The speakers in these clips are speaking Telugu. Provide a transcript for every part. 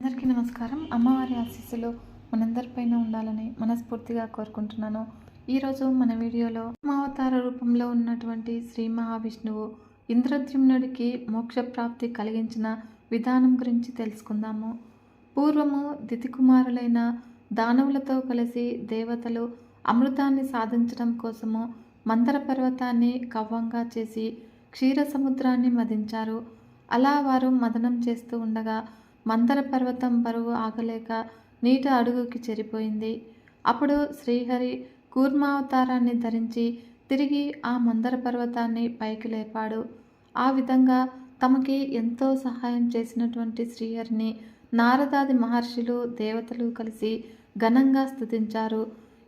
అందరికీ నమస్కారం. అమ్మవారి ఆశీస్సులు మనందరిపైన ఉండాలని మనస్ఫూర్తిగా కోరుకుంటున్నాను. ఈరోజు మన వీడియోలో మావతార రూపంలో ఉన్నటువంటి శ్రీ మహావిష్ణువు ఇంద్రద్యుమ్నుడికి మోక్షప్రాప్తి కలిగించిన విధానం గురించి తెలుసుకుందాము. పూర్వము దితికుమారులైన దానవులతో కలిసి దేవతలు అమృతాన్ని సాధించడం కోసము మందర పర్వతాన్ని కవ్వంగా చేసి క్షీర సముద్రాన్ని మదించారు. అలా వారు మదనం చేస్తూ ఉండగా మందర పర్వతం బరువు ఆగలేక నీట అడుగుకి చెరిపోయింది. అప్పుడు శ్రీహరి కూర్మావతారాన్ని ధరించి తిరిగి ఆ మందర పర్వతాన్ని పైకి లేపాడు. ఆ విధంగా తమకి ఎంతో సహాయం చేసినటువంటి శ్రీహరిని నారదాది మహర్షులు దేవతలు కలిసి ఘనంగా స్తుతించారు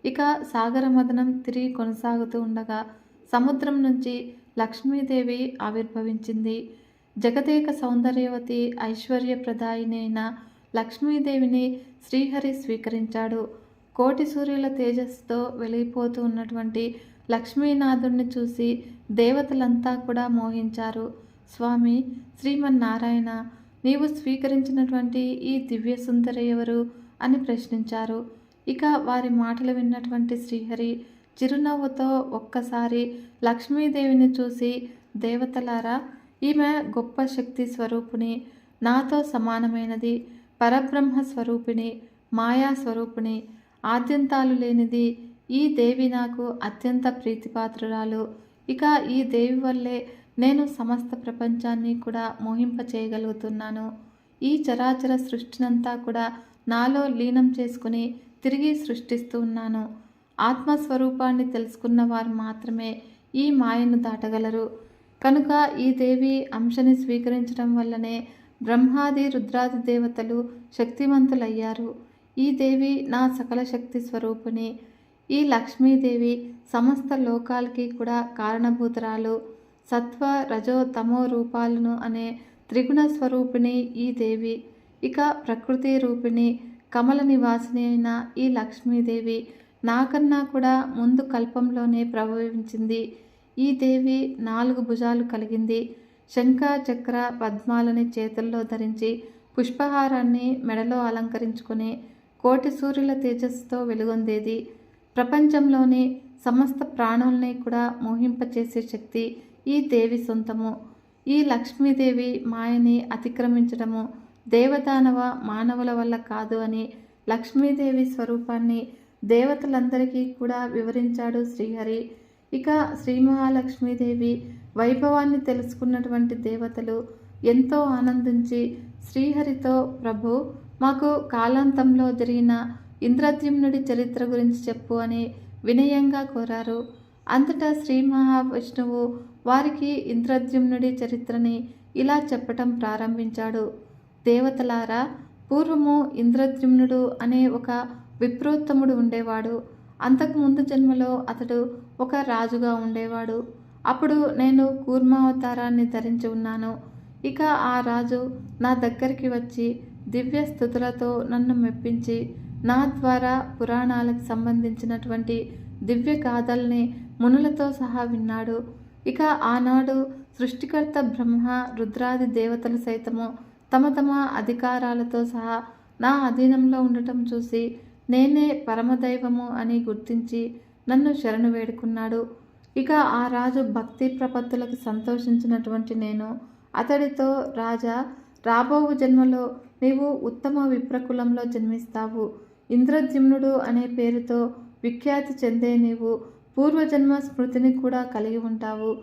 ఇక సాగర మదనం తిరిగి కొనసాగుతూ ఉండగా సముద్రం నుంచి లక్ష్మీదేవి ఆవిర్భవించింది. జగదేక సౌందర్యవతి ఐశ్వర్యప్రదాయినైన లక్ష్మీదేవిని శ్రీహరి స్వీకరించాడు. కోటి సూర్యుల తేజస్సుతో వెలిగిపోతూ ఉన్నటువంటి లక్ష్మీనాథుణ్ణి చూసి దేవతలంతా కూడా మోహించారు. స్వామి శ్రీమన్నారాయణ నీవు స్వీకరించినటువంటి ఈ దివ్య సుందరి ఎవరు అని ప్రశ్నించారు. ఇక వారి మాటలు విన్నటువంటి శ్రీహరి చిరునవ్వుతో ఒక్కసారి లక్ష్మీదేవిని చూసి దేవతలారా ఈమె గొప్ప శక్తి స్వరూపిణి నాతో సమానమైనది పరబ్రహ్మ స్వరూపిణి మాయా స్వరూపిణి ఆద్యంతాలు లేనిది ఈ దేవి నాకు అత్యంత ప్రీతిపాత్రురాలు. ఇక ఈ దేవి వల్లే నేను సమస్త ప్రపంచాన్ని కూడా మోహింప చేయగలుగుతున్నాను ఈ చరాచర సృష్టినంతా కూడా నాలో లీనం చేసుకుని తిరిగి సృష్టిస్తూ ఉన్నాను. ఆత్మస్వరూపాన్ని తెలుసుకున్న వారు మాత్రమే ఈ మాయను దాటగలరు. కనుక ఈ దేవి అంశని స్వీకరించడం వల్లనే బ్రహ్మాది రుద్రాది దేవతలు శక్తివంతులయ్యారు ఈ దేవి నా సకల శక్తి స్వరూపిణి. ఈ లక్ష్మీదేవి సమస్త లోకాలకి కూడా కారణభూతరాలు. సత్వ రజో తమో రూపాలను అనే త్రిగుణ స్వరూపిణి ఈ దేవి. ఇక ప్రకృతి రూపిణి కమల నివాసిని అయిన ఈ లక్ష్మీదేవి నాకన్నా కూడా ముందు కల్పంలోనే ప్రభవించింది ఈ దేవి నాలుగు భుజాలు కలిగింది. శంఖ చక్ర పద్మాలని చేతుల్లో ధరించి పుష్పహారాన్ని మెడలో అలంకరించుకుని కోటి సూర్యుల తేజస్సుతో వెలుగొందేది. ప్రపంచంలోని సమస్త ప్రాణుల్ని కూడా మోహింపచేసే శక్తి ఈ దేవి సొంతము. ఈ లక్ష్మీదేవి మాయని అతిక్రమించడము దేవదానవ మానవుల వల్ల కాదు అని లక్ష్మీదేవి స్వరూపాన్ని దేవతలందరికీ కూడా వివరించాడు శ్రీహరి. ఇక శ్రీ మహాలక్ష్మీదేవి వైభవాన్ని తెలుసుకున్నటువంటి దేవతలు ఎంతో ఆనందించి శ్రీహరితో ప్రభు మాకు కాలాంతంలో జరిగిన ఇంద్రద్యుమ్నుడి చరిత్ర గురించి చెప్పు అని వినయంగా కోరారు. అంతటా శ్రీ మహావిష్ణువు వారికి ఇంద్రద్యుమ్నుడి చరిత్రని ఇలా చెప్పటం ప్రారంభించాడు. దేవతలారా పూర్వము ఇంద్రద్యుమ్నుడు అనే ఒక విప్రోత్తముడు ఉండేవాడు. అంతకు ముందు జన్మలో అతడు ఒక రాజుగా ఉండేవాడు. అప్పుడు నేను కూర్మావతారాన్ని ధరించి ఉన్నాను. ఇక ఆ రాజు నా దగ్గరికి వచ్చి దివ్య స్థుతులతో నన్ను మెప్పించి నా ద్వారా పురాణాలకు సంబంధించినటువంటి దివ్య గాథల్ని మునులతో సహా విన్నాడు. ఇక ఆనాడు సృష్టికర్త బ్రహ్మ రుద్రాది దేవతలు సైతము తమ తమ అధికారాలతో సహా నా అధీనంలో ఉండటం చూసి నేనే పరమదైవము అని గుర్తించి నన్ను శరణు వేడుకున్నాడు. ఇక ఆ రాజు భక్తి ప్రపత్తులకు సంతోషించినటువంటి నేను. అతడితో రాజా రాబోవు జన్మలో నీవు ఉత్తమ విప్రకులంలో జన్మిస్తావు. ఇంద్రజిమ్నుడు అనే పేరుతో విఖ్యాతి చెందే నీవు పూర్వజన్మ స్మృతిని కూడా కలిగి ఉంటావు.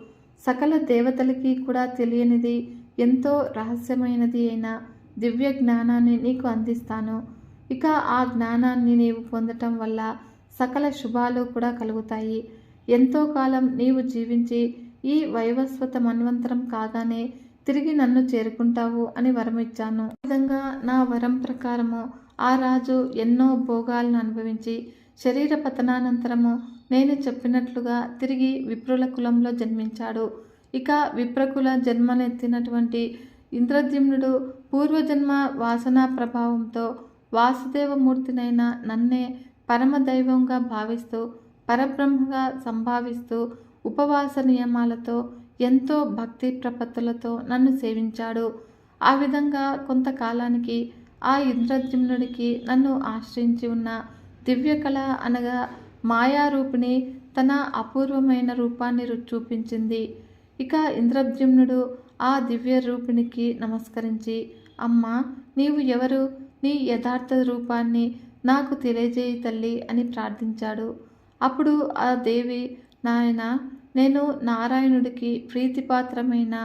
సకల దేవతలకి కూడా తెలియనిది ఎంతో రహస్యమైనది అయిన దివ్య జ్ఞానాన్ని నీకు అందిస్తాను. ఇక ఆ జ్ఞానాన్ని నీవు పొందటం వల్ల సకల శుభాలు కూడా కలుగుతాయి. ఎంతో కాలం నీవు జీవించి ఈ వైవస్వత మన్వంతరం కాగానే తిరిగి నన్ను చేరుకుంటావు అని వరం ఇచ్చాను ఈ విధంగా నా వరం ప్రకారము ఆ రాజు ఎన్నో భోగాలను అనుభవించి శరీర పతనానంతరము నేను చెప్పినట్లుగా తిరిగి విప్రుల కులంలో జన్మించాడు. ఇక విప్రకుల జన్మనెత్తినటువంటి ఇంద్రద్యుమ్నుడు పూర్వజన్మ వాసనా ప్రభావంతో వాసుదేవమూర్తినైన నన్నే పరమదైవంగా భావిస్తూ పరబ్రహ్మగా సంభావిస్తూ ఉపవాస నియమాలతో ఎంతో భక్తి ప్రపత్తులతో నన్ను సేవించాడు. ఆ విధంగా కొంతకాలానికి ఆ ఇంద్రద్యుమ్నుడికి నన్ను ఆశ్రయించి ఉన్న దివ్యకళ అనగా మాయారూపిణి తన అపూర్వమైన రూపాన్ని చూపించింది. ఇక ఇంద్రద్యుమ్నుడు ఆ దివ్య రూపిణికి నమస్కరించి అమ్మా నీవు ఎవరు? నీ యథార్థ రూపాన్ని నాకు తెలియజేయి తల్లి అని ప్రార్థించాడు. అప్పుడు ఆ దేవి నాయన నేను నారాయణుడికి ప్రీతిపాత్రమైన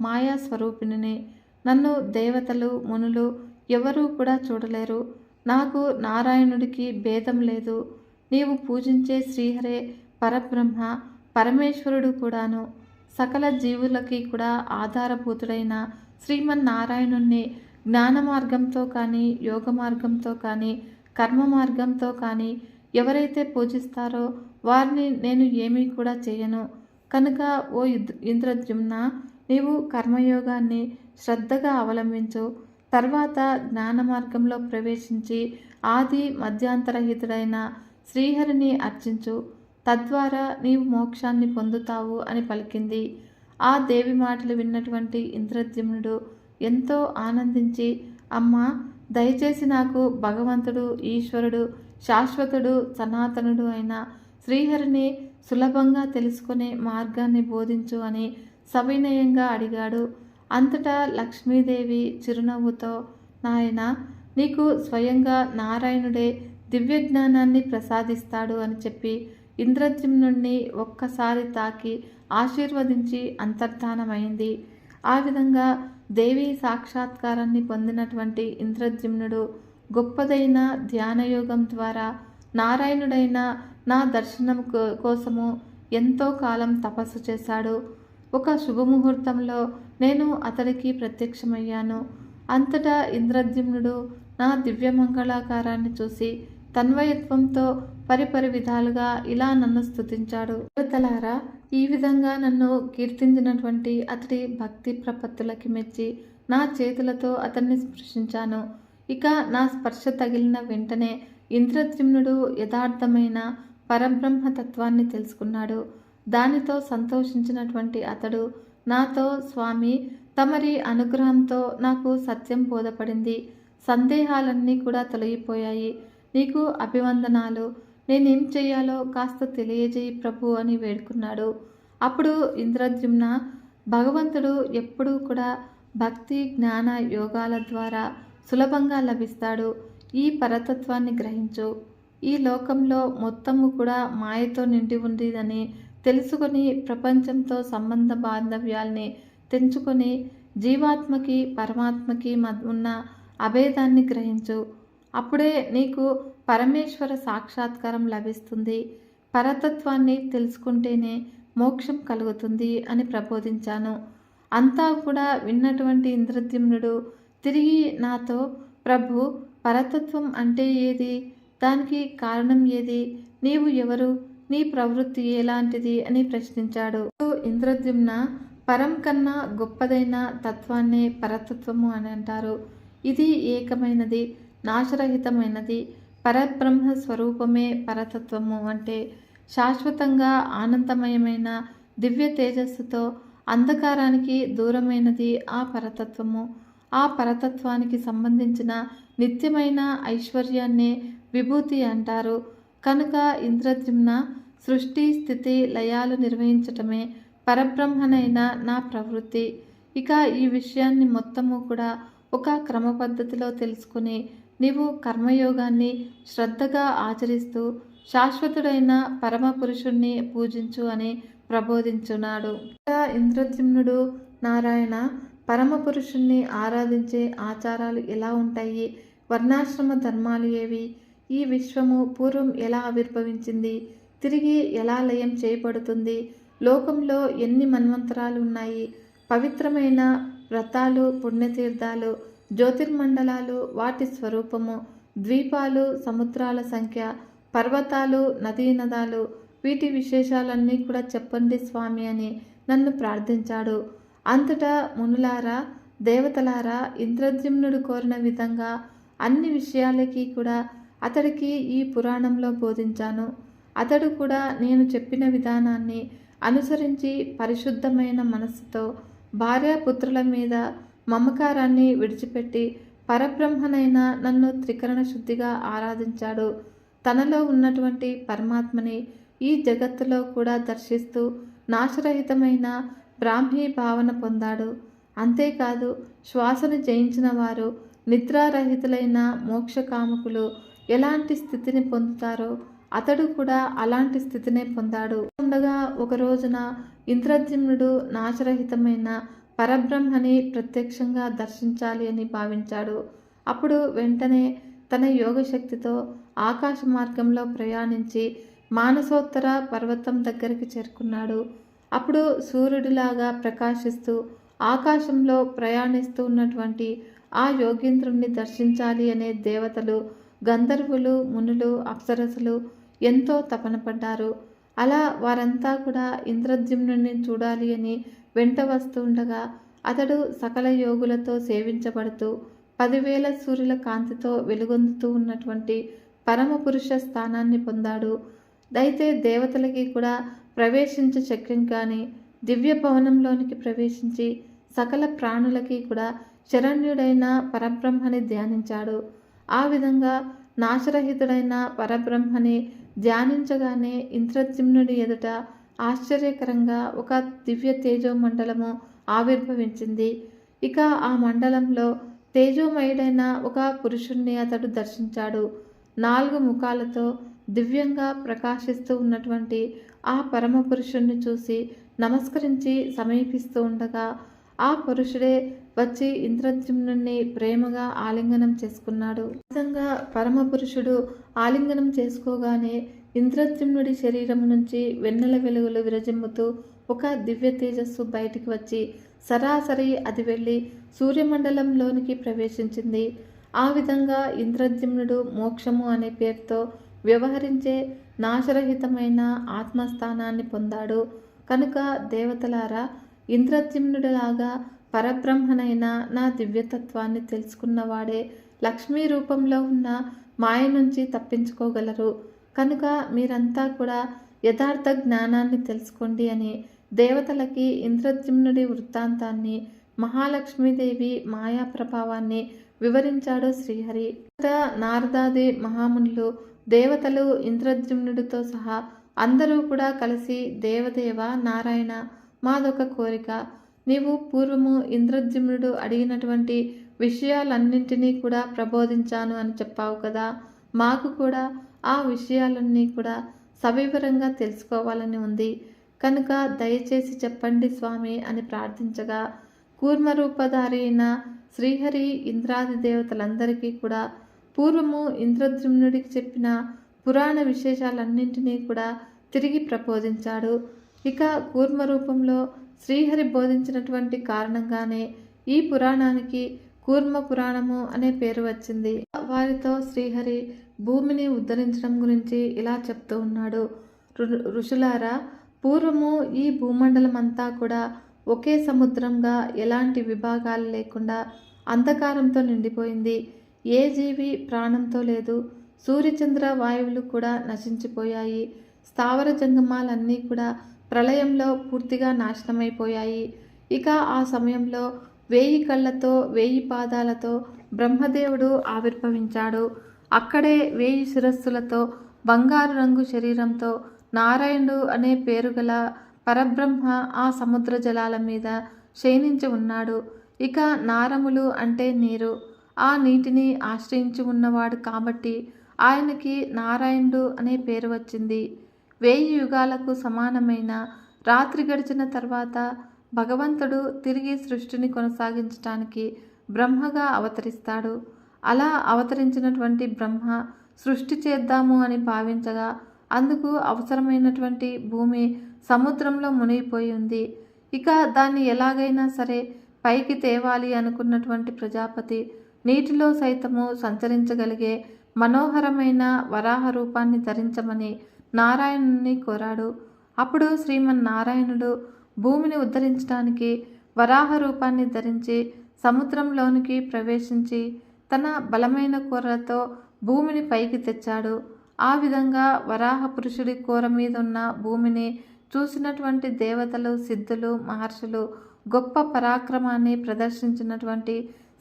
మాయా స్వరూపిణిని నన్ను దేవతలు మునులు ఎవరూ కూడా చూడలేరు. నాకు నారాయణుడికి భేదం లేదు. నీవు పూజించే శ్రీహరే పరబ్రహ్మ పరమేశ్వరుడు కూడాను. సకల జీవులకి కూడా ఆధారభూతుడైన శ్రీమన్నారాయణుణ్ణి జ్ఞాన మార్గంతో కానీ యోగ మార్గంతో కానీ కర్మ మార్గంతో కానీ ఎవరైతే పూజిస్తారో వారిని నేను ఏమీ కూడా చేయను. కనుక ఓ ఇంద్రద్యుమ్న నీవు కర్మయోగాన్ని శ్రద్ధగా అవలంబించు. తర్వాత జ్ఞాన మార్గంలో ప్రవేశించి ఆది మధ్యాంతరహితుడైన శ్రీహరిని అర్చించు. తద్వారా నీవు మోక్షాన్ని పొందుతావు అని పలికింది. ఆ దేవి మాటలు విన్నటువంటి ఇంద్రద్యుమ్నుడు ఎంతో ఆనందించి అమ్మ దయచేసి నాకు భగవంతుడు ఈశ్వరుడు శాశ్వతుడు సనాతనుడు అయిన శ్రీహరిని సులభంగా తెలుసుకునే మార్గాన్ని బోధించు అని సవినయంగా అడిగాడు. అంతటా లక్ష్మీదేవి చిరునవ్వుతో నాయన నీకు స్వయంగా నారాయణుడే దివ్య జ్ఞానాన్ని ప్రసాదిస్తాడు అని చెప్పి ఇంద్రద్యుమ్నుణ్ణి ఒక్కసారి తాకి ఆశీర్వదించి అంతర్ధానమైంది. ఆ విధంగా దేవి సాక్షాత్కారాన్ని పొందినటువంటి ఇంద్రద్యుమ్నుడు గొప్పదైన ధ్యానయోగం ద్వారా నారాయణుడైన నా దర్శనం కో- కోసము ఎంతో కాలం తపస్సు చేశాడు. ఒక శుభముహూర్తంలో నేను అతడికి ప్రత్యక్షమయ్యాను. అంతటా ఇంద్రద్యుమ్నుడు నా దివ్యమంగళాకారాన్ని చూసి తన్వయత్వంతో పరిపరి విధాలుగా ఇలా నన్ను స్తుతించాడు. దేవతలారా ఈ విధంగా నన్ను కీర్తించినటువంటి అతడి భక్తి ప్రపత్తులకి మెచ్చి నా చేతులతో అతన్ని స్పృశించాను. ఇక నా స్పర్శ తగిలిన వెంటనే ఇంద్రద్యుమ్నుడు యథార్థమైన పరబ్రహ్మ తత్వాన్ని తెలుసుకున్నాడు. దానితో సంతోషించినటువంటి అతడు నాతో స్వామి తమరి అనుగ్రహంతో నాకు సత్యం బోధపడింది. సందేహాలన్నీ కూడా తొలగిపోయాయి. నీకు అభివందనాలు. నేనేం చేయాలో కాస్త తెలియజేయి ప్రభు అని వేడుకున్నాడు. అప్పుడు ఇంద్రద్యుమ్న భగవంతుడు ఎప్పుడూ కూడా భక్తి జ్ఞాన యోగాల ద్వారా సులభంగా లభిస్తాడు. ఈ పరతత్వాన్ని గ్రహించు. ఈ లోకంలో మొత్తము కూడా మాయతో నిండి ఉండిదని తెలుసుకొని ప్రపంచంతో సంబంధ బాంధవ్యాల్ని తెంచుకొని జీవాత్మకి పరమాత్మకి ఉన్న అభేదాన్ని గ్రహించు. అప్పుడే నీకు పరమేశ్వర సాక్షాత్కారం లభిస్తుంది. పరతత్వాన్ని తెలుసుకుంటేనే మోక్షం కలుగుతుంది అని ప్రబోధించాను. అంతా కూడా విన్నటువంటి ఇంద్రద్యుమ్నుడు తిరిగి నాతో ప్రభు పరతత్వం అంటే ఏది? దానికి కారణం ఏది? నీవు ఎవరు? నీ ప్రవృత్తి ఎలాంటిది? అని ప్రశ్నించాడు. ఇంద్రద్యుమ్న పరం కన్నా గొప్పదైన తత్వాన్నే పరతత్వము అని అంటారు. ఇది ఏకమైనది. నాశరహితమైనది. పరబ్రహ్మ స్వరూపమే పరతత్వము అంటే శాశ్వతంగా ఆనందమయమైన దివ్య తేజస్సుతో అంధకారానికి దూరమైనది ఆ పరతత్వము. ఆ పరతత్వానికి సంబంధించిన నిత్యమైన ఐశ్వర్యాన్నే విభూతి అంటారు. కనుక ఇంద్రద్యుమ్న సృష్టి స్థితి లయాలు నిర్వహించటమే పరబ్రహ్మనైన నా ప్రవృత్తి. ఇక ఈ విషయాన్ని మొత్తము కూడా ఒక క్రమ పద్ధతిలో తెలుసుకుని నీవు కర్మయోగాన్ని శ్రద్ధగా ఆచరిస్తూ శాశ్వతుడైన పరమ పురుషుణ్ణి పూజించు అని ప్రబోధించున్నాడు. ఇంద్రద్యుమ్నుడు నారాయణ పరమ పురుషుణ్ణి ఆరాధించే ఆచారాలు ఎలా ఉంటాయి? వర్ణాశ్రమ ధర్మాలు ఏవి? ఈ విశ్వము పూర్వం ఎలా ఆవిర్భవించింది? తిరిగి ఎలా లయం చేయబడుతుంది? లోకంలో ఎన్ని మన్వంతరాలు ఉన్నాయి? పవిత్రమైన వ్రతాలు పుణ్యతీర్థాలు జ్యోతిర్మండలాలు వాటి స్వరూపము ద్వీపాలు సముద్రాల సంఖ్య పర్వతాలు నదీ నదాలు వీటి విశేషాలన్నీ కూడా చెప్పండి స్వామి అని నన్ను ప్రార్థించాడు. అంతటా మునులారా దేవతలారా ఇంద్రద్యుమ్నుడు కోరిన విధంగా అన్ని విషయాలకి కూడా అతడికి ఈ పురాణంలో బోధించాను. అతడు కూడా నేను చెప్పిన విధానాన్ని అనుసరించి పరిశుద్ధమైన మనస్సుతో భార్యాపుత్రుల మీద మమకారాన్ని విడిచిపెట్టి పరబ్రహ్మనైన నన్ను త్రికరణ శుద్ధిగా ఆరాధించాడు. తనలో ఉన్నటువంటి పరమాత్మని ఈ జగత్తులో కూడా దర్శిస్తూ నాశరహితమైన బ్రాహ్మీ భావన పొందాడు. అంతేకాదు శ్వాసను జయించిన వారు నిద్రారహితులైన మోక్షకాముకులు ఎలాంటి స్థితిని పొందుతారో అతడు కూడా అలాంటి స్థితినే పొందాడు. ఉండగా ఒక రోజున ఇంద్రద్యుమ్నుడు నాశరహితమైన పరబ్రహ్మని ప్రత్యక్షంగా దర్శించాలి అని భావించాడు. అప్పుడు వెంటనే తన యోగశక్తితో ఆకాశ మార్గంలో ప్రయాణించి మానసోత్తర పర్వతం దగ్గరికి చేరుకున్నాడు. అప్పుడు సూర్యుడిలాగా ప్రకాశిస్తూ ఆకాశంలో ప్రయాణిస్తూ ఉన్నటువంటి ఆ యోగేంద్రుణ్ణి దర్శించాలి అనే దేవతలు గంధర్వులు మునులు అప్సరసులు ఎంతో తపన పడ్డారు. అలా వారంతా కూడా ఇంద్రద్యుమ్నుని చూడాలి అని వెంట వస్తూ ఉండగా అతడు సకల యోగులతో సేవించబడుతూ పదివేల సూర్యుల కాంతితో వెలుగొందుతూ ఉన్నటువంటి పరమ పురుష స్థానాన్ని పొందాడు. అయితే దేవతలకి కూడా ప్రవేశించే శక్యం కానీ దివ్య భవనంలోనికి ప్రవేశించి సకల ప్రాణులకి కూడా శరణ్యుడైన పరబ్రహ్మని ధ్యానించాడు. ఆ విధంగా నాశరహితుడైన పరబ్రహ్మని ధ్యానించగానే ఇంద్రజిమ్నుడి ఎదుట ఆశ్చర్యకరంగా ఒక దివ్య తేజో మండలము ఆవిర్భవించింది. ఇక ఆ మండలంలో తేజోమయుడైన ఒక పురుషుణ్ణి అతడు దర్శించాడు. నాలుగు ముఖాలతో దివ్యంగా ప్రకాశిస్తూ ఉన్నటువంటి ఆ పరమ పురుషుణ్ణి చూసి నమస్కరించి సమీపిస్తూ ఉండగా ఆ పురుషుడే వచ్చి ఇంద్రద్యుమ్నుణ్ణి ప్రేమగా ఆలింగనం చేసుకున్నాడు. విధంగా పరమ పురుషుడు ఆలింగనం చేసుకోగానే ఇంద్రద్యుమ్నుడి శరీరం నుంచి వెన్నెల వెలుగులు విరజిమ్ముతూ ఒక దివ్య తేజస్సు బయటికి వచ్చి సరాసరి అది వెళ్ళి సూర్యమండలంలోనికి ప్రవేశించింది. ఆ విధంగా ఇంద్రద్యుమ్నుడు మోక్షము అనే పేరుతో వ్యవహరించే నాశరహితమైన ఆత్మస్థానాన్ని పొందాడు. కనుక దేవతలారా ఇంద్రద్యుమ్నుడిలాగా పరబ్రహ్మనైన నా దివ్యతత్వాన్ని తెలుసుకున్నవాడే లక్ష్మీ రూపంలో ఉన్న మాయ నుంచి తప్పించుకోగలరు. కనుక మీరంతా కూడా యథార్థ జ్ఞానాన్ని తెలుసుకోండి అని దేవతలకి ఇంద్రద్యుమ్నుడి వృత్తాంతాన్ని మహాలక్ష్మీదేవి మాయా ప్రభావాన్ని వివరించాడు శ్రీహరి. నారదాది మహామునులు దేవతలు ఇంద్రద్యుమ్నుడితో సహా అందరూ కూడా కలిసి దేవదేవ నారాయణ మాదొక కోరిక. నీవు పూర్వము ఇంద్రద్యుమ్నుడు అడిగినటువంటి విషయాలన్నింటినీ కూడా ప్రబోధించాను అని చెప్పావు కదా. మాకు కూడా ఆ విషయాలన్నీ కూడా సవివరంగా తెలుసుకోవాలని ఉంది. కనుక దయచేసి చెప్పండి స్వామి అని ప్రార్థించగా కూర్మరూపధారి అయిన శ్రీహరి ఇంద్రాది దేవతలందరికీ కూడా పూర్వము ఇంద్రద్యుమ్నుడికి చెప్పిన పురాణ విశేషాలన్నింటినీ కూడా తిరిగి ప్రబోధించాడు. ఇక కూర్మ రూపంలో శ్రీహరి బోధించినటువంటి కారణంగానే ఈ పురాణానికి కూర్మ పురాణము అనే పేరు వచ్చింది. వారితో శ్రీహరి భూమిని ఉద్ధరించడం గురించి ఇలా చెప్తూ ఉన్నాడు. ఋషులారా పూర్వము ఈ భూమండలం అంతా కూడా ఒకే సముద్రంగా ఎలాంటి విభాగాలు లేకుండా అంధకారంతో నిండిపోయింది. ఏ జీవి ప్రాణంతో లేదు. సూర్యచంద్ర వాయువులు కూడా నశించిపోయాయి. స్థావర జంగమాలన్నీ కూడా ప్రళయంలో పూర్తిగా నాశనమైపోయాయి. ఇక ఆ సమయంలో వేయి కళ్ళతో వేయి పాదాలతో బ్రహ్మదేవుడు ఆవిర్భవించాడు. అక్కడే వేయి శిరస్సులతో బంగారు రంగు శరీరంతో నారాయణుడు అనే పేరు గల పరబ్రహ్మ ఆ సముద్ర జలాల మీద క్షీణించి ఉన్నాడు. ఇక నారములు అంటే నీరు. ఆ నీటిని ఆశ్రయించి ఉన్నవాడు కాబట్టి ఆయనకి నారాయణుడు అనే పేరు వచ్చింది. వేయి యుగాలకు సమానమైన రాత్రి గడిచిన తర్వాత భగవంతుడు తిరిగి సృష్టిని కొనసాగించటానికి బ్రహ్మగా అవతరిస్తాడు. అలా అవతరించినటువంటి బ్రహ్మ సృష్టి చేద్దాము అని భావించగా అందుకు అవసరమైనటువంటి భూమి సముద్రంలో మునిగిపోయి ఉంది. ఇక దాన్ని ఎలాగైనా సరే పైకి తేవాలి అనుకున్నటువంటి ప్రజాపతి నీటిలో సైతము సంచరించగలిగే మనోహరమైన వరాహ రూపాన్ని ధరించమని నారాయణుని కోరాడు. అప్పుడు శ్రీమన్నారాయణుడు భూమిని ఉద్ధరించడానికి వరాహ రూపాన్ని ధరించి సముద్రంలోనికి ప్రవేశించి తన బలమైన కూరలతో భూమిని పైకి తెచ్చాడు. ఆ విధంగా వరాహ పురుషుడి కూర మీద ఉన్న భూమిని చూసినటువంటి దేవతలు సిద్ధులు మహర్షులు గొప్ప పరాక్రమాన్ని ప్రదర్శించినటువంటి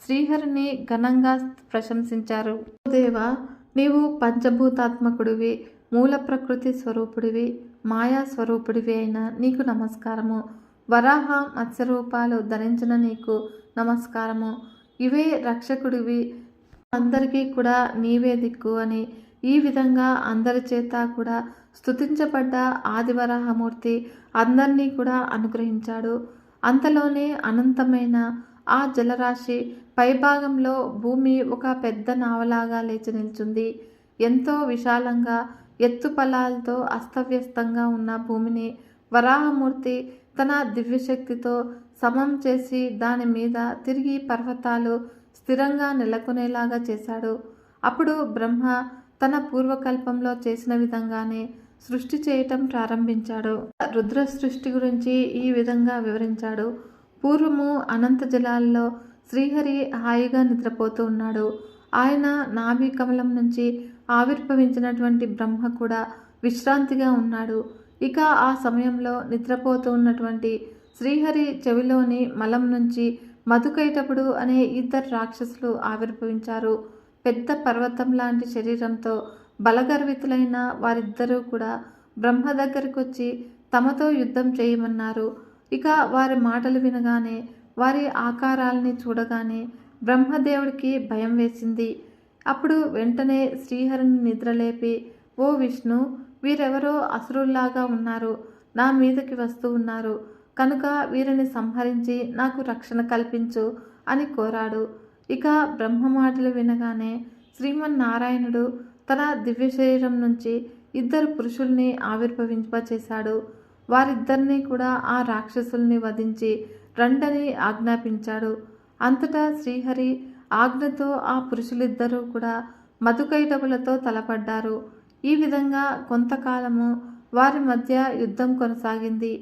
శ్రీహరిని ఘనంగా ప్రశంసించారు. దేవ నీవు పంచభూతాత్మకుడివి మూల ప్రకృతి స్వరూపుడివి. మాయా స్వరూపుడివి అయిన నీకు నమస్కారము. వరాహ మత్స్యరూపాలు ధరించిన నీకు నమస్కారము. ఇవే రక్షకుడివి. అందరికీ కూడా నీవే దిక్కు అని ఈ విధంగా అందరి చేత కూడా స్థుతించబడ్డ ఆదివరాహమూర్తి అందరినీ కూడా అనుగ్రహించాడు. అంతలోనే అనంతమైన ఆ జలరాశి పైభాగంలో భూమి ఒక పెద్ద నావలాగా లేచి నిల్చుంది. ఎంతో విశాలంగా ఎత్తుపలాలతో అస్తవ్యస్తంగా ఉన్న భూమిని వరాహమూర్తి తన దివ్యశక్తితో సమం చేసి దాని మీద తిరిగి పర్వతాలు స్థిరంగా నెలకొనేలాగా చేశాడు. అప్పుడు బ్రహ్మ తన పూర్వకల్పంలో చేసిన విధంగానే సృష్టి చేయటం ప్రారంభించాడు. రుద్ర సృష్టి గురించి ఈ విధంగా వివరించాడు. పూర్వము అనంత జలాల్లో శ్రీహరి హాయిగా నిద్రపోతూ ఉన్నాడు. ఆయన నాభి కమలం నుంచి ఆవిర్భవించినటువంటి బ్రహ్మ కూడా విశ్రాంతిగా ఉన్నాడు. ఇక ఆ సమయంలో నిద్రపోతూ ఉన్నటువంటి శ్రీహరి చెవిలోని మలం నుంచి మధుకైటపుడు అనే ఇద్దరు రాక్షసులు ఆవిర్భవించారు. పెద్ద పర్వతం లాంటి శరీరంతో బలగర్వితులైన వారిద్దరూ కూడా బ్రహ్మ దగ్గరికి వచ్చి తమతో యుద్ధం చేయమన్నారు. ఇక వారి మాటలు వినగానే వారి ఆకారాలని చూడగానే బ్రహ్మదేవుడికి భయం వేసింది. అప్పుడు వెంటనే శ్రీహరిని నిద్రలేపి ఓ విష్ణు వీరెవరో అసురుల్లాగా ఉన్నారు. నా మీదకి వస్తూ ఉన్నారు. కనుక వీరిని సంహరించి నాకు రక్షణ కల్పించు అని కోరాడు. ఇక బ్రహ్మ మాటలు వినగానే శ్రీమన్నారాయణుడు తన దివ్య శరీరం నుంచి ఇద్దరు పురుషుల్ని ఆవిర్భవింపచేశాడు. వారిద్దరినీ కూడా ఆ రాక్షసుల్ని వధించి రండని ఆజ్ఞాపించాడు. అంతటా శ్రీహరి ఆజ్ఞతో ఆ పురుషులిద్దరూ కూడా మధుకైటవులతో తలపడ్డారు. ఈ విధంగా కొంతకాలము వారి మధ్య యుద్ధం కొనసాగింది.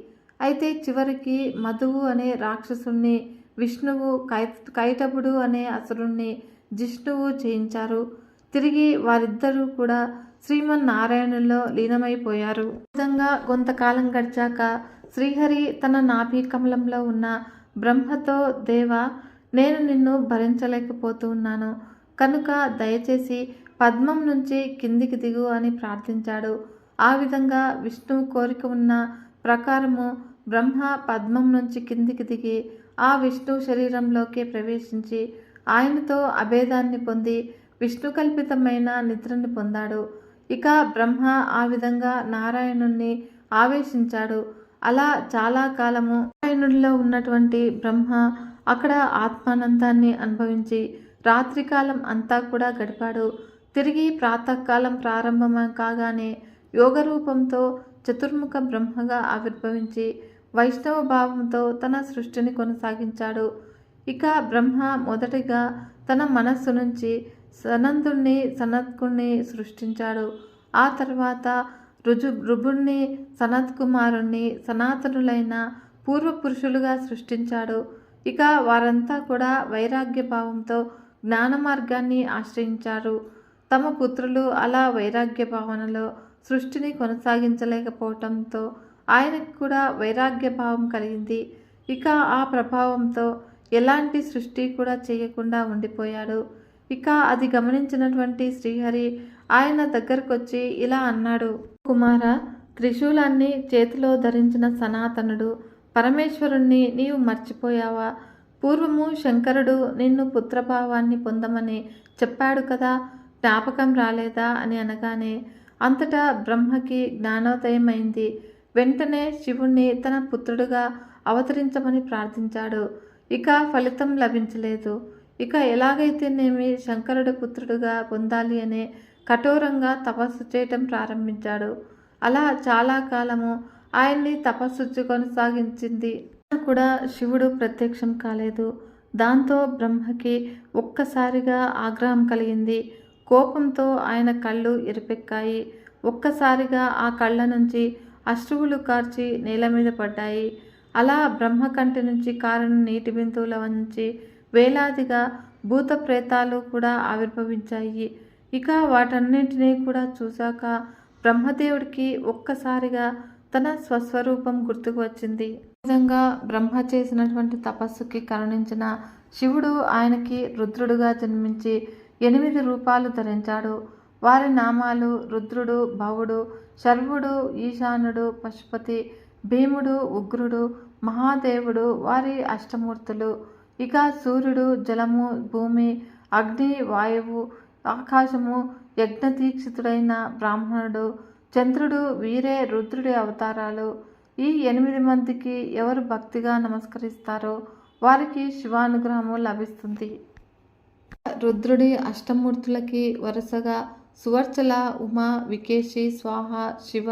అయితే చివరికి మధువు అనే రాక్షసుణ్ణి విష్ణువు కై కైటపుడు అనే అసురుణ్ణి జిష్ణువు చేయించారు తిరిగి వారిద్దరూ కూడా శ్రీమన్నారాయణుల్లో లీనమైపోయారు. ఈ విధంగా కొంతకాలం గడిచాక శ్రీహరి తన నాభి కమలంలో ఉన్న బ్రహ్మతో దేవ నేను నిన్ను భరించలేకపోతూ ఉన్నాను కనుక దయచేసి పద్మం నుంచి కిందికి దిగు అని ప్రార్థించాడు. ఆ విధంగా విష్ణువు కోరిక ఉన్న ప్రకారము బ్రహ్మ పద్మం నుంచి కిందికి దిగి ఆ విష్ణు శరీరంలోకి ప్రవేశించి ఆయనతో అభేదాన్ని పొంది విష్ణు కల్పితమైన నిద్రని పొందాడు. ఇక బ్రహ్మ ఆ విధంగా నారాయణుణ్ణి ఆవేశించాడు. అలా చాలా కాలము నారాయణుడిలో ఉన్నటువంటి బ్రహ్మ అక్కడ ఆత్మానందాన్ని అనుభవించి రాత్రికాలం అంతా కూడా గడిపాడు. తిరిగి ప్రాతకాలం ప్రారంభం కాగానే యోగ రూపంతో చతుర్ముఖ బ్రహ్మగా ఆవిర్భవించి వైష్ణవ భావంతో తన సృష్టిని కొనసాగించాడు. ఇక బ్రహ్మ మొదటిగా తన మనస్సు నుంచి సనందుణ్ణి సనత్కుణ్ణి సృష్టించాడు. ఆ తర్వాత రుజు రుభుణ్ణి సనత్ కుమారుణ్ణి సనాతనులైన పూర్వపురుషులుగా సృష్టించాడు. ఇక వారంతా కూడా వైరాగ్య భావంతో జ్ఞాన మార్గాన్ని ఆశ్రయించారు. తమ పుత్రులు అలా వైరాగ్య భావనలో సృష్టిని కొనసాగించలేకపోవటంతో ఆయనకు కూడా వైరాగ్య భావం కలిగింది. ఇక ఆ ప్రభావంతో ఎలాంటి సృష్టి కూడా చేయకుండా ఉండిపోయాడు. ఇక అది గమనించినటువంటి శ్రీహరి ఆయన దగ్గరకు వచ్చి ఇలా అన్నాడు. కుమార త్రిశూలాన్ని చేతిలో ధరించిన సనాతనుడు పరమేశ్వరుణ్ణి నీవు మర్చిపోయావా? పూర్వము శంకరుడు నిన్ను పుత్రభావాన్ని పొందమని చెప్పాడు కదా జ్ఞాపకం రాలేదా అని అనగానే అంతటా బ్రహ్మకి జ్ఞానోదయమైంది. వెంటనే శివుణ్ణి తన పుత్రుడుగా అవతరించమని ప్రార్థించాడు. ఇక ఫలితం లభించలేదు. ఇక ఎలాగైతేనేమి శంకరుడు పుత్రుడుగా పొందాలి అనే కఠోరంగా తపస్సు చేయటం ప్రారంభించాడు. అలా చాలా కాలము ఆయన్ని తపస్సు కొనసాగించింది. కూడా శివుడు ప్రత్యక్షం కాలేదు. దాంతో బ్రహ్మకి ఒక్కసారిగా ఆగ్రహం కలిగింది. కోపంతో ఆయన కళ్ళు ఎరిపెక్కాయి ఒక్కసారిగా ఆ కళ్ళ నుంచి అశ్రువులు కార్చి నేల మీద పడ్డాయి. అలా బ్రహ్మ కంటి నుంచి కారణ నీటి బిందువుల నుంచి వేలాదిగా భూత ప్రేతాలు కూడా ఆవిర్భవించాయి. ఇక వాటన్నింటినీ కూడా చూశాక బ్రహ్మదేవుడికి ఒక్కసారిగా తన స్వస్వరూపం గుర్తుకు వచ్చింది. విధంగా బ్రహ్మ చేసినటువంటి తపస్సుకి కరుణించిన శివుడు ఆయనకి రుద్రుడుగా జన్మించి ఎనిమిది రూపాలు ధరించాడు. వారి నామాలు రుద్రుడు భవుడు శర్వుడు ఈశానుడు పశుపతి భీముడు ఉగ్రుడు మహాదేవుడు వారి అష్టమూర్తులు. ఇక సూర్యుడు జలము భూమి అగ్ని వాయువు ఆకాశము యజ్ఞ దీక్షితుడైన బ్రాహ్మణుడు చంద్రుడు వీరే రుద్రుడి అవతారాలు. ఈ ఎనిమిది మందికి ఎవరు భక్తిగా నమస్కరిస్తారో వారికి శివానుగ్రహము లభిస్తుంది. రుద్రుడి అష్టమూర్తులకి వరుసగా సువర్చల ఉమ వికేషి స్వాహ శివ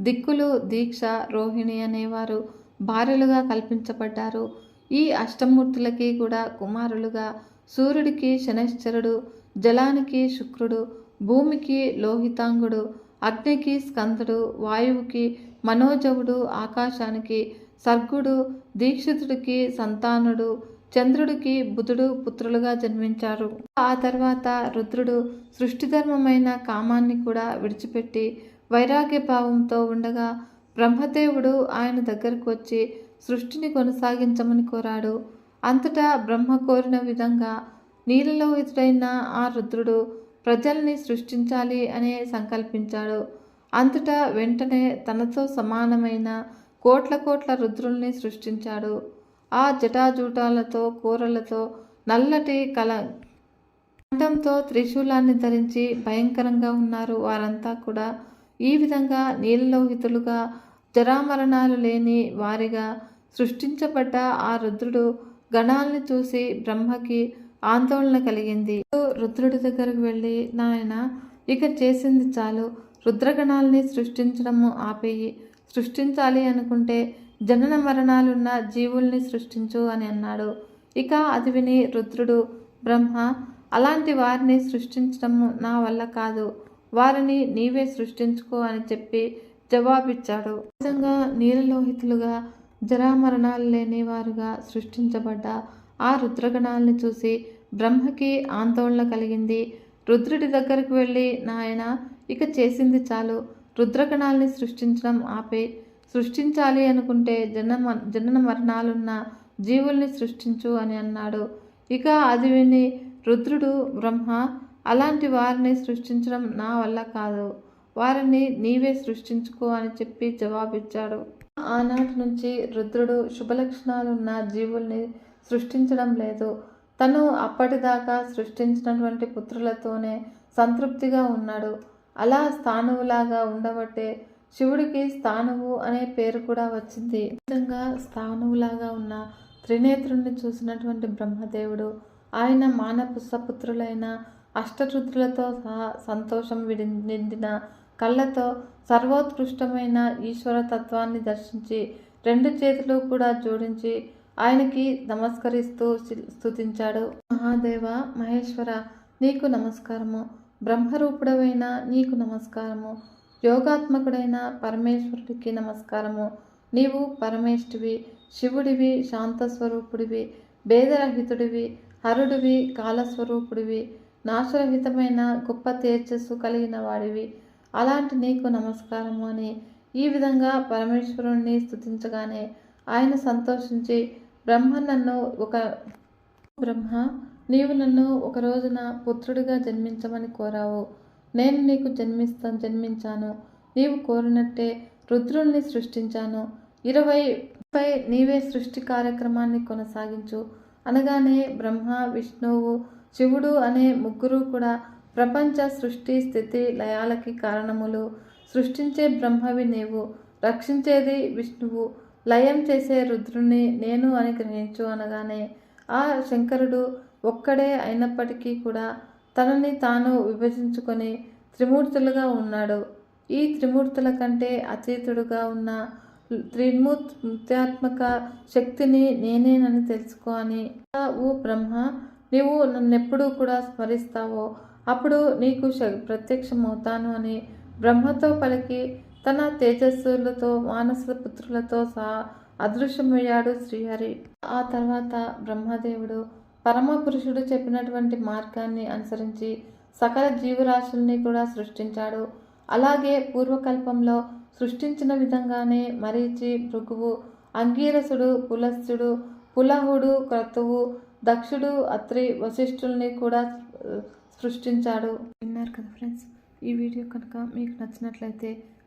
దిక్కులు దీక్ష రోహిణి అనేవారు భార్యలుగా కల్పించబడ్డారు. ఈ అష్టమూర్తులకి కూడా కుమారులుగా సూర్యుడికి శనశ్చరుడు జలానికి శుక్రుడు భూమికి లోహితాంగుడు అగ్నికి స్కందుడు వాయువుకి మనోజవుడు ఆకాశానికి సర్గుడు దీక్షితుడికి సంతానుడు చంద్రుడికి బుధుడు పుత్రులుగా జన్మించారు. ఆ తర్వాత రుద్రుడు సృష్టిధర్మమైన కామాన్ని కూడా విడిచిపెట్టి వైరాగ్య భావంతో ఉండగా బ్రహ్మదేవుడు ఆయన దగ్గరకు వచ్చి సృష్టిని కొనసాగించమని కోరాడు. అంతటా బ్రహ్మ కోరిన విధంగా నీలలోహితుడైన ఆ రుద్రుడు ప్రజల్ని సృష్టించాలి అనే సంకల్పించాడు. అంతటా వెంటనే తనతో సమానమైన కోట్ల కోట్ల రుద్రుల్ని సృష్టించాడు. ఆ జటాజూటాలతో కూరలతో నల్లటి కల కంఠంతో త్రిశూలాన్ని ధరించి భయంకరంగా ఉన్నారు వారంతా కూడా. ఈ విధంగా నీలలోహితులుగా జరామరణాలు లేని వారిగా సృష్టించబడ్డ ఆ రుద్రుడు గణాల్ని చూసి బ్రహ్మకి ఆందోళన కలిగింది. రుద్రుడి దగ్గరకు వెళ్ళి నాయన ఇక చేసింది చాలు. రుద్రగణాల్ని సృష్టించడము ఆపేయి. సృష్టించాలి అనుకుంటే జనన మరణాలున్న జీవుల్ని సృష్టించు అని అన్నాడు. ఇక అది విని రుద్రుడు బ్రహ్మ అలాంటి వారిని సృష్టించడము నా వల్ల కాదు. వారిని నీవే సృష్టించుకో అని చెప్పి జవాబిచ్చాడు. ఈ నీలలోహితులుగా జరామరణాలు లేని వారుగా సృష్టించబడ్డ ఆ రుద్రగణాల్ని చూసి బ్రహ్మకి ఆందోళన కలిగింది. రుద్రుడి దగ్గరకు వెళ్ళి నాయన ఇక చేసింది చాలు. రుద్రగణాల్ని సృష్టించడం ఆపే. సృష్టించాలి అనుకుంటే జనన జనన మరణాలున్న జీవుల్ని సృష్టించు అని అన్నాడు. ఇక అది విని రుద్రుడు బ్రహ్మ అలాంటి వారిని సృష్టించడం నా వల్ల కాదు. వారిని నీవే సృష్టించుకో అని చెప్పి జవాబిచ్చాడు. ఆనాటి నుంచి రుద్రుడు శుభలక్షణాలున్న జీవుల్ని సృష్టించడం లేదు. తను అప్పటిదాకా సృష్టించినటువంటి పుత్రులతోనే సంతృప్తిగా ఉన్నాడు. అలా స్థానువులాగా ఉండబట్టే శివుడికి స్థానువు అనే పేరు కూడా వచ్చింది. విధంగా స్థానువులాగా ఉన్న త్రినేత్రుణ్ణి చూసినటువంటి బ్రహ్మదేవుడు ఆయన మానపుసపుత్రులైన అష్టరుద్రులతో సహా సంతోషం విడి నిండిన కళ్ళతో సర్వోత్కృష్టమైన ఈశ్వర తత్వాన్ని దర్శించి రెండు చేతులు కూడా జోడించి ఆయనకి నమస్కరిస్తూ స్థుతించాడు మహాదేవ మహేశ్వర నీకు నమస్కారము. బ్రహ్మరూపుడవైన నీకు నమస్కారము. యోగాత్మకుడైన పరమేశ్వరుడికి నమస్కారము. నీవు పరమేష్ఠువి శివుడివి శాంతస్వరూపుడివి భేదరహితుడివి హరుడివి కాలస్వరూపుడివి నాశరహితమైన గొప్ప తేజస్సు కలిగిన వాడివి. అలాంటి నీకు నమస్కారము అని ఈ విధంగా పరమేశ్వరుణ్ణి స్థుతించగానే ఆయన సంతోషించి బ్రహ్మ నన్ను ఒక బ్రహ్మ నీవు నన్ను ఒక రోజున పుత్రుడిగా జన్మించమని కోరావు. నేను నీకు జన్మిస్తా జన్మించాను. నీవు కోరినట్టే రుద్రుల్ని సృష్టించాను. ఇరవై పై నీవే సృష్టి కార్యక్రమాన్ని కొనసాగించు. అనగానే బ్రహ్మ విష్ణువు శివుడు అనే ముగ్గురు కూడా ప్రపంచ సృష్టి స్థితి లయాలకి కారణములు. సృష్టించే బ్రహ్మవి నీవు రక్షించేది విష్ణువు. లయం చేసే రుద్రుని నేను అని గ్రహించు అనగానే ఆ శంకరుడు ఒక్కడే అయినప్పటికీ కూడా తనని తాను విభజించుకొని త్రిమూర్తులుగా ఉన్నాడు. ఈ త్రిమూర్తుల కంటే అతీతుడుగా ఉన్న త్రిమూర్త్యాత్మక శక్తిని నేనేనని తెలుసుకో అని. ఓ బ్రహ్మ నీవు నన్నెప్పుడూ కూడా స్మరిస్తావో అప్పుడు నీకు శ- ప్రత్యక్షమవుతాను అని బ్రహ్మతో పలికి తన తేజస్సులతో మానస పుత్రులతో సహా అదృశ్యమయ్యాడు శ్రీహరి. ఆ తర్వాత బ్రహ్మదేవుడు పరమ పురుషుడు చెప్పినటువంటి మార్గాన్ని అనుసరించి సకల జీవరాశుల్ని కూడా సృష్టించాడు. అలాగే పూర్వకల్పంలో సృష్టించిన విధంగానే మరీచి భృగువు అంగీరసుడు పులస్సుడు పులహుడు క్రతువు దక్షుడు అత్రి వశిష్ఠుల్ని కూడా సృష్టించాడు. విన్నారు కదా ఫ్రెండ్స్ ఈ వీడియో కనుక మీకు నచ్చినట్లయితే